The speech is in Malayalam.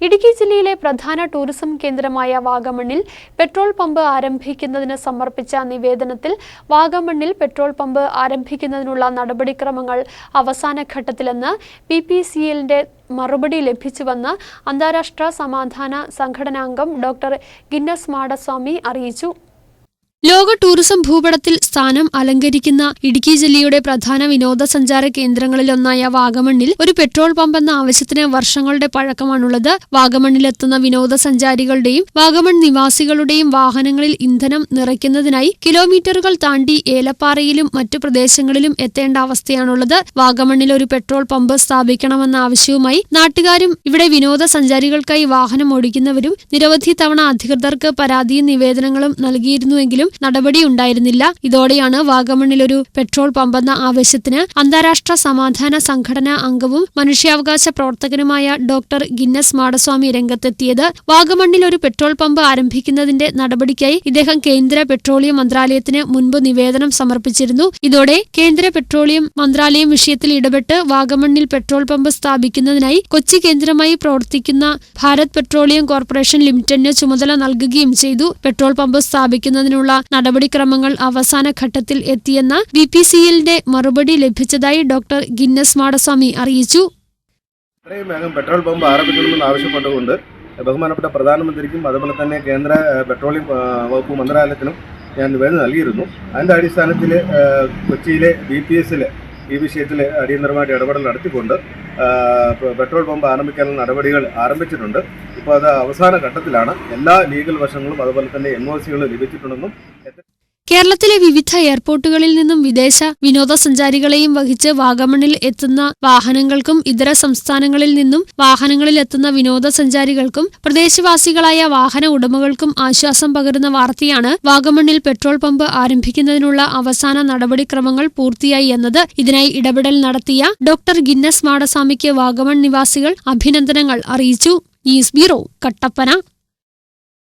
ഇടുക്കി ജില്ലയിലെ പ്രധാന ടൂറിസം കേന്ദ്രമായ വാഗമണ്ണിൽ പെട്രോൾ പമ്പ് ആരംഭിക്കുന്നതിന് സമർപ്പിച്ച നിവേദനത്തിൽ വാഗമണ്ണിൽ പെട്രോൾ പമ്പ് ആരംഭിക്കുന്നതിനുള്ള നടപടിക്രമങ്ങൾ അവസാന ഘട്ടത്തിലെന്ന് പി പി സി എല്ലിന്റെ മറുപടി ലഭിച്ചുവെന്ന് അന്താരാഷ്ട്ര സമാധാന സംഘടനാംഗം ഡോക്ടർ ഗിന്നസ് മാടസ്വാമി അറിയിച്ചു. ലോക ടൂറിസം ഭൂപടത്തിൽ സ്ഥാനം അലങ്കരിക്കുന്ന ഇടുക്കി ജില്ലയുടെ പ്രധാന വിനോദസഞ്ചാര കേന്ദ്രങ്ങളിലൊന്നായ വാഗമണ്ണിൽ ഒരു പെട്രോൾ പമ്പ് എന്ന ആവശ്യത്തിന് വർഷങ്ങളുടെ പഴക്കമാണുള്ളത്. വാഗമണ്ണിലെത്തുന്ന വിനോദസഞ്ചാരികളുടെയും വാഗമൺ നിവാസികളുടെയും വാഹനങ്ങളിൽ ഇന്ധനം നിറയ്ക്കുന്നതിനായി കിലോമീറ്ററുകൾ താണ്ടി ഏലപ്പാറയിലും മറ്റു പ്രദേശങ്ങളിലും എത്തേണ്ട അവസ്ഥയാണുള്ളത്. വാഗമണ്ണിൽ ഒരു പെട്രോൾ പമ്പ് സ്ഥാപിക്കണമെന്ന ആവശ്യവുമായി നാട്ടുകാരും ഇവിടെ വിനോദസഞ്ചാരികൾക്കായി വാഹനം ഓടിക്കുന്നവരും നിരവധി തവണ അധികൃതർക്ക് പരാതിയും നിവേദനങ്ങളും നൽകിയിരുന്നുവെങ്കിലും നടപടിയുണ്ടായിരുന്നില്ല ഇതോടെയാണ് വാഗമണ്ണിൽ ഒരു പെട്രോൾ പമ്പെന്ന ആവശ്യത്തിന് അന്താരാഷ്ട്ര സമാധാന സംഘടനാ അംഗവും മനുഷ്യാവകാശ പ്രവർത്തകനുമായ ഡോക്ടർ ഗിന്നസ് മാടസ്വാമി രംഗത്തെത്തിയത്. വാഗമണ്ണിൽ ഒരു പെട്രോൾ പമ്പ് ആരംഭിക്കുന്നതിന്റെ നടപടിക്കായി ഇദ്ദേഹം കേന്ദ്ര പെട്രോളിയം മന്ത്രാലയത്തിന് മുൻപ് നിവേദനം സമർപ്പിച്ചിരുന്നു. ഇതോടെ കേന്ദ്ര പെട്രോളിയം മന്ത്രാലയം വിഷയത്തിൽ ഇടപെട്ട് വാഗമണ്ണിൽ പെട്രോൾ പമ്പ് സ്ഥാപിക്കുന്നതിനായി കൊച്ചി കേന്ദ്രമായി പ്രവർത്തിക്കുന്ന ഭാരത് പെട്രോളിയം കോർപ്പറേഷൻ ലിമിറ്റഡിന് ചുമതല നൽകുകയും ചെയ്തു. പെട്രോൾ പമ്പ് സ്ഥാപിക്കുന്നതിനുള്ള നടപടിക്രമങ്ങൾ അവസാന ഘട്ടത്തിൽ എത്തിയെന്ന ബി പി സി എല്ലിന്റെ മറുപടി ലഭിച്ചതായി ഡോക്ടർ ഗിന്നസ് മാടസ്വാമി അറിയിച്ചു. പെട്രോൾ പമ്പ് ആരംഭിക്കണമെന്ന് ആവശ്യപ്പെട്ടുകൊണ്ട് ബഹുമാനപ്പെട്ട പ്രധാനമന്ത്രിക്കും അതുപോലെ തന്നെ കേന്ദ്ര പെട്രോളിയം വകുപ്പ് മന്ത്രാലയത്തിനും ഞാൻ നിവേദനം നൽകിയിരുന്നു. അതിന്റെ അടിസ്ഥാനത്തിൽ കൊച്ചിയിലെ ബി പി എസിൽ ഈ വിഷയത്തിൽ അടിയന്തരമായിട്ട് ഇടപെടൽ നടത്തിക്കൊണ്ട് പെട്രോൾ പമ്പ് ആരംഭിക്കാനുള്ള നടപടികൾ ആരംഭിച്ചിട്ടുണ്ട്. ഇപ്പോൾ അത് അവസാന ഘട്ടത്തിലാണ്. എല്ലാ ലീഗൽ വശങ്ങളും അതുപോലെ തന്നെ എൻ ഒ സികൾ ലഭിച്ചിട്ടുണ്ടെന്നും കേരളത്തിലെ വിവിധ എയർപോർട്ടുകളിൽ നിന്നും വിദേശ വിനോദസഞ്ചാരികളെയും വഹിച്ച് വാഗമണിൽ എത്തുന്ന വാഹനങ്ങൾക്കും ഇതര സംസ്ഥാനങ്ങളിൽ നിന്നും വാഹനങ്ങളിൽ എത്തുന്ന വിനോദസഞ്ചാരികൾക്കും പ്രദേശവാസികളായ വാഹന ഉടമകൾക്കും ആശ്വാസം പകരുന്ന വാർത്തയാണ് വാഗമണിൽ പെട്രോൾ പമ്പ് ആരംഭിക്കുന്നതിനുള്ള അവസാന നടപടിക്രമങ്ങൾ പൂർത്തിയായി എന്നത് ഇതിനായി ഇടപെടൽ നടത്തിയ ഡോക്ടർ ഗിന്നസ് മാടസ്വാമിക്ക് വാഗമൺ നിവാസികൾ അഭിനന്ദനങ്ങൾ അറിയിച്ചു. News bureau Kattappana.